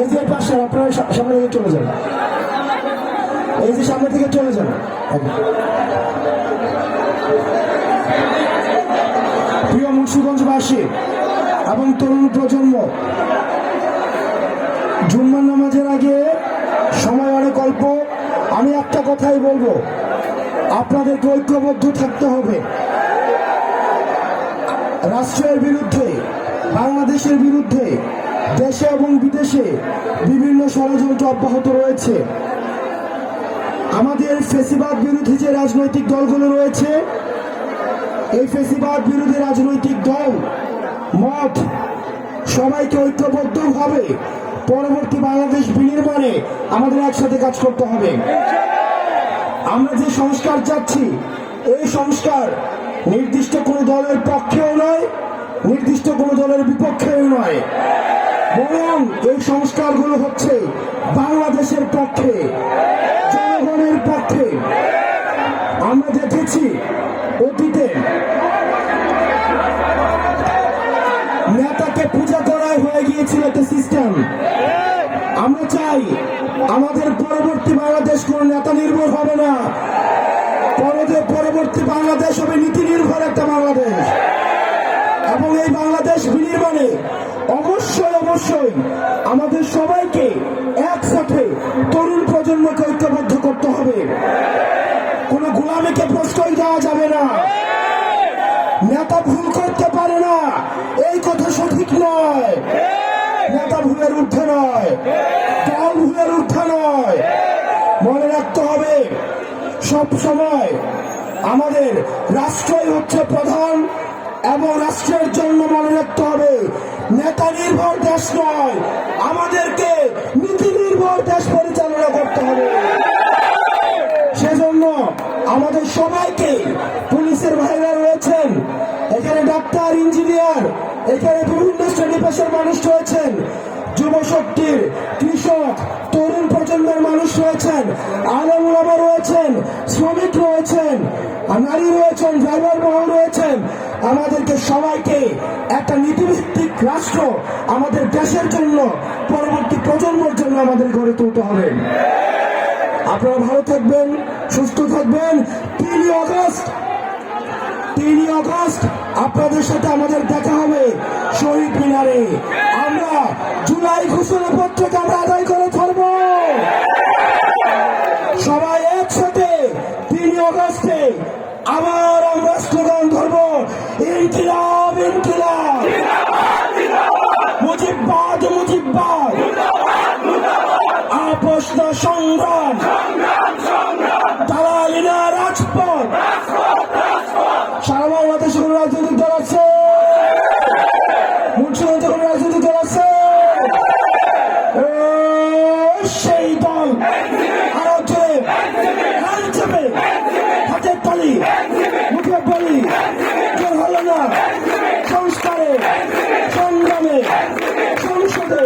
এই যে পাশে, আপনারা সামনে থেকে চলে যান। এই যে সামনে থেকে চলে যান। প্রিয় মুন্সিগঞ্জবাসী এবং তরুণ প্রজন্ম, জুম্মার নামাজের আগে সময় অনেক অল্প। আমি একটা কথাই বলব, আপনাদেরকে ঐক্যবদ্ধ থাকতে হবে। রাষ্ট্রের বিরুদ্ধে বাংলাদেশের বিরুদ্ধে দেশে এবং বিদেশে বিভিন্ন ষড়যন্ত্র অব্যাহত রয়েছে। আমাদের ফেসিবাদ বিরোধী যে রাজনৈতিক দলগুলো রয়েছে, এই ফেসিবাদ বিরোধী রাজনৈতিক দল, মত সবাইকে ঐক্যবদ্ধভাবে পরবর্তী বাংলাদেশ বিনির্মাণে আমাদের একসাথে কাজ করতে হবে। আমরা যে সংস্কার চাচ্ছি, এই সংস্কার নির্দিষ্ট কোনো দলের পক্ষেও নয় নির্দিষ্ট কোনো দলের বিপক্ষেও নয়। বরং এই সংস্কারগুলো হচ্ছে বাংলাদেশের পক্ষে, জনগণের পক্ষে। আমরা দেখেছি অতীতে নেতাকে পূজা করাই হয়ে গিয়েছিল একটা সিস্টেম। আমরা চাই আমাদের পরবর্তী বাংলাদেশ কোন নেতা নির্ভর হবে না। বিনির্মাণে অবশ্যই অবশ্যই আমাদের সবাইকে একসাথে তরুণ প্রজন্মকে ঐক্যবদ্ধ করতে হবে। কোনো গোলামীকে প্রশ্রয় দেওয়া যাবে না। নেতা ভুল করতে পারে না। এই কথা সঠিক নয়। নেতা ভুলের ঊর্ধ্বে নয়। দল ভুলের ঊর্ধ্বে নয়। মনে রাখতে হবে সব সময় আমাদের রাষ্ট্রই হচ্ছে প্রধান। এবং রাষ্ট্রের জন্য মনে রাখতে হবে, নেতা নির্ভর দেশ নয়, আমাদেরকে নীতি নির্ভর দেশ পরিচালনা করতে হবে। সেজন্য আমাদের সবাইকে পুলিশের ভাইরা রয়েছেন, এখানে ডাক্তার, ইঞ্জিনিয়ার, এখানে বিভিন্ন শ্রেণি পেশার মানুষ রয়েছেন, যুব শক্তির কৃষক, তরুণ প্রজন্মের মানুষ রয়েছেন আলমুলামা রয়েছেন, শ্রমিক রয়েছেন নারী রয়েছেন, ড্রাইভার মহল রয়েছেন। আমাদেরকে সবাইকে একটা নীতিভিত্তিক রাষ্ট্র আমাদের দেশের জন্য, পরবর্তী প্রজন্মের জন্য আমাদের গড়ে তুলতে হবে। আপনারা ভালো থাকবেন, সুস্থ থাকবেন। তিনই আগস্ট তিনই আগস্ট আপনাদের সাথে আমাদের দেখা হবে শহীদ মিনারে। আমরা জুলাই ঘোষণা পত্রকে আমরা আদায় করে ধরব। সবাই রাজনৈতিক দল আছে এ, সেই দল আরও জোরে হলো না। সংস্কারে সংগ্রামে সংসদে